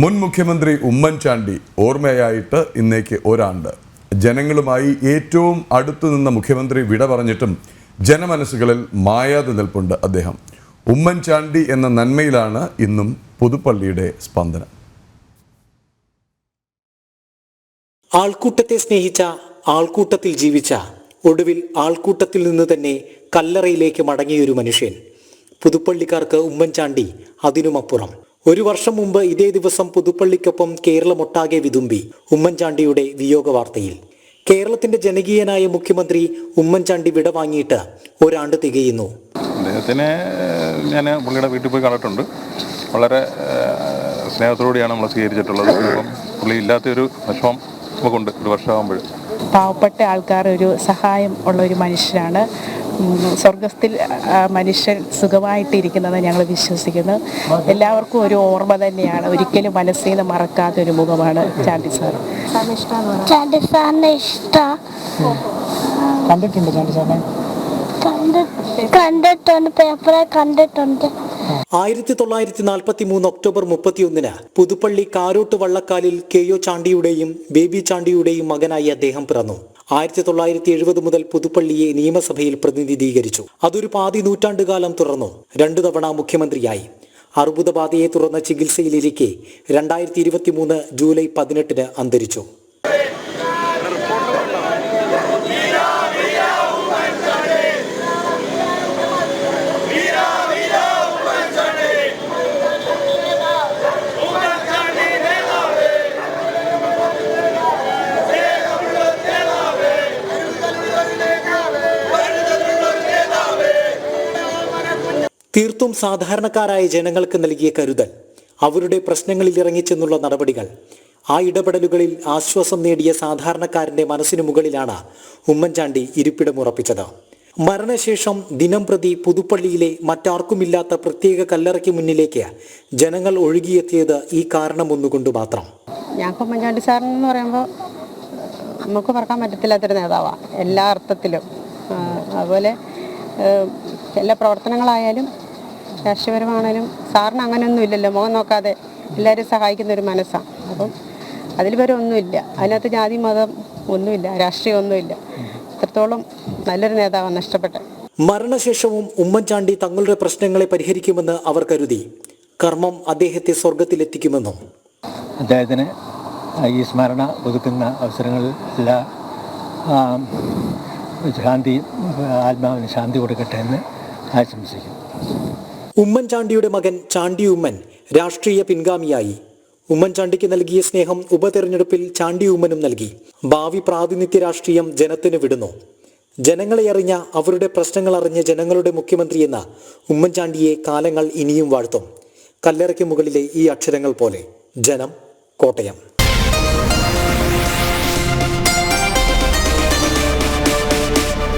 മുൻ മുഖ്യമന്ത്രി ഉമ്മൻചാണ്ടി ഓർമ്മയായിട്ട് ഇന്നേക്ക് ഒരാണ്ട്. ജനങ്ങളുമായി ഏറ്റവും അടുത്തു നിന്ന മുഖ്യമന്ത്രി വിട പറഞ്ഞിട്ടും ജനമനസ്സുകളിൽ മായാതെ നിൽപ്പുണ്ട് അദ്ദേഹം. ഉമ്മൻചാണ്ടി എന്ന നന്മയിലാണ് ഇന്നും പുതുപ്പള്ളിയുടെ സ്പന്ദനം. ആൾക്കൂട്ടത്തെ സ്നേഹിച്ച ആൾക്കൂട്ടത്തിൽ ജീവിച്ച ഒടുവിൽ ആൾക്കൂട്ടത്തിൽ നിന്ന് തന്നെ കല്ലറയിലേക്ക് മടങ്ങിയൊരു മനുഷ്യൻ. പുതുപ്പള്ളിക്കാർക്ക് ഉമ്മൻചാണ്ടി അതിനുമപ്പുറം. ഒരു വർഷം മുമ്പ് ഇതേ ദിവസം പുതുപ്പള്ളിക്കൊപ്പം കേരളമൊട്ടാകെ വിതുമ്പി ഉമ്മൻചാണ്ടിയുടെ വിയോഗ വാർത്തയിൽ കേരളത്തിന്റെ ജനകീയനായ മുഖ്യമന്ത്രി ഉമ്മൻചാണ്ടി വിട വാങ്ങിയിട്ട് ഒരാണ്ട് തികയുന്നു. അദ്ദേഹത്തിനെ ഞാൻ പുള്ളിയുടെ വീട്ടിൽ പോയി കണ്ടിട്ടുണ്ട്. വളരെ സ്നേഹത്തോടെയാണ് നമ്മൾ സ്വീകരിച്ചിട്ടുള്ളത്. അപ്പം പുള്ളി ഇല്ലാത്തൊരു വിഷമം നമുക്കുണ്ട്. ഒരു വർഷമാകുമ്പോൾ പാവപ്പെട്ട ആൾക്കാർ ഒരു സഹായം ഉള്ള ഒരു മനുഷ്യനാണ്. ആ മനുഷ്യൻ സുഖമായിട്ടിരിക്കുന്നത് ഞങ്ങൾ വിശ്വസിക്കുന്നു. എല്ലാവർക്കും ഒരു ഓർമ്മ തന്നെയാണ്. ഒരിക്കലും മനസ്സിൽ നിന്ന് മറക്കാത്ത ഒരു മുഖമാണ് ചാണ്ടി സാർ. ചാണ്ടി സാറിന്റെ ഇഷ്ടം. കണ്ടിട്ടുണ്ട് ചാണ്ടി സാറിനെ? കണ്ടിട്ടുണ്ട് പേപ്പറെ കണ്ടിട്ടുണ്ട്. ആയിരത്തി തൊള്ളായിരത്തി നാൽപ്പത്തി മൂന്ന് ഒക്ടോബർ മുപ്പത്തിയൊന്നിന് പുതുപ്പള്ളി കാരോട്ട് വള്ളക്കാലിൽ കെ ഒ ചാണ്ടിയുടെയും ബേബി ചാണ്ടിയുടെയും മകനായി അദ്ദേഹം പിറന്നു. ആയിരത്തി തൊള്ളായിരത്തി എഴുപത് മുതൽ പുതുപ്പള്ളിയെ നിയമസഭയിൽ പ്രതിനിധീകരിച്ചു. അതൊരു പാതി നൂറ്റാണ്ടുകാലം തുറന്നു രണ്ടു തവണ മുഖ്യമന്ത്രിയായി. അർബുദബാധയെ തുടർന്ന് ചികിത്സയിലിരിക്കെ രണ്ടായിരത്തി ഇരുപത്തി മൂന്ന് ജൂലൈ പതിനെട്ടിന് അന്തരിച്ചു. തീർത്തും സാധാരണക്കാരായ ജനങ്ങൾക്ക് നൽകിയ കരുതൽ അവരുടെ പ്രശ്നങ്ങളിൽ ഇറങ്ങിച്ചെന്നുള്ള നടപടികൾ ആ ഇടപെടലുകളിൽ ആശ്വാസം നേടിയ സാധാരണക്കാരന്റെ മനസ്സിനു മുകളിലാണ് ഉമ്മൻചാണ്ടി ഇരിപ്പിടമുറപ്പിച്ചത്. മരണശേഷം ദിനം പ്രതി പുതുപ്പള്ളിയിലെ മറ്റാർക്കുമില്ലാത്ത പ്രത്യേക കല്ലറയ്ക്ക് മുന്നിലേക്ക് ജനങ്ങൾ ഒഴുകിയെത്തിയത് ഈ കാരണം ഒന്നുകൊണ്ട് മാത്രം. ഞങ്ങൾക്ക് ഉമ്മൻചാണ്ടി എന്ന് പറയുമ്പോൾ നമുക്ക് മറക്കാൻ പറ്റത്തില്ലാത്തൊരു നേതാവാണ് എല്ലാ അർത്ഥത്തിലും. അതുപോലെ എല്ലാ പ്രവർത്തനങ്ങളായാലും രാഷ്ട്രീയപരമാണേലും സാറിന് അങ്ങനെയൊന്നും ഇല്ലല്ലോ മുഖം നോക്കാതെ എല്ലാവരും സഹായിക്കുന്ന ഒരു മനസ്സാണ് അപ്പം അതിൽ വരെ ഒന്നുമില്ല. അതിനകത്ത് ജാതി മതം ഒന്നുമില്ല രാഷ്ട്രീയം ഒന്നുമില്ല. അത്രത്തോളം നല്ലൊരു നേതാവാണ് നഷ്ടപ്പെട്ടത് മരണശേഷവും ഉമ്മൻചാണ്ടി തങ്ങളുടെ പ്രശ്നങ്ങളെ പരിഹരിക്കുമെന്ന് അവർ കരുതി. കർമ്മം അദ്ദേഹത്തെ സ്വർഗത്തിലെത്തിക്കുമെന്നും അദ്ദേഹത്തിന് ഈ സ്മരണ ഒതുക്കുന്ന അവസരങ്ങളിൽ എല്ലാ ശാന്തി ആത്മാവിന് ശാന്തി കൊടുക്കട്ടെ എന്ന് ആശംസിക്കുന്നു. ഉമ്മൻചാണ്ടിയുടെ മകൻ ചാണ്ടി ഉമ്മൻ രാഷ്ട്രീയ പിൻഗാമിയായി. ഉമ്മൻചാണ്ടിക്ക് നൽകിയ സ്നേഹം ഉപതെരഞ്ഞെടുപ്പിൽ ചാണ്ടി ഉമ്മനും നൽകി. ഭാവി പ്രാതിനിധ്യ രാഷ്ട്രീയം ജനത്തിന് വിടുന്നു. ജനങ്ങളെ അറിഞ്ഞ അവരുടെ പ്രശ്നങ്ങൾ അറിഞ്ഞ ജനങ്ങളുടെ മുഖ്യമന്ത്രി എന്ന ഉമ്മൻചാണ്ടിയെ കാലങ്ങൾ ഇനിയും വാഴ്ത്തും. കല്ലറയ്ക്ക് മുകളിലെ ഈ അക്ഷരങ്ങൾ പോലെ ജനം കോട്ടയം.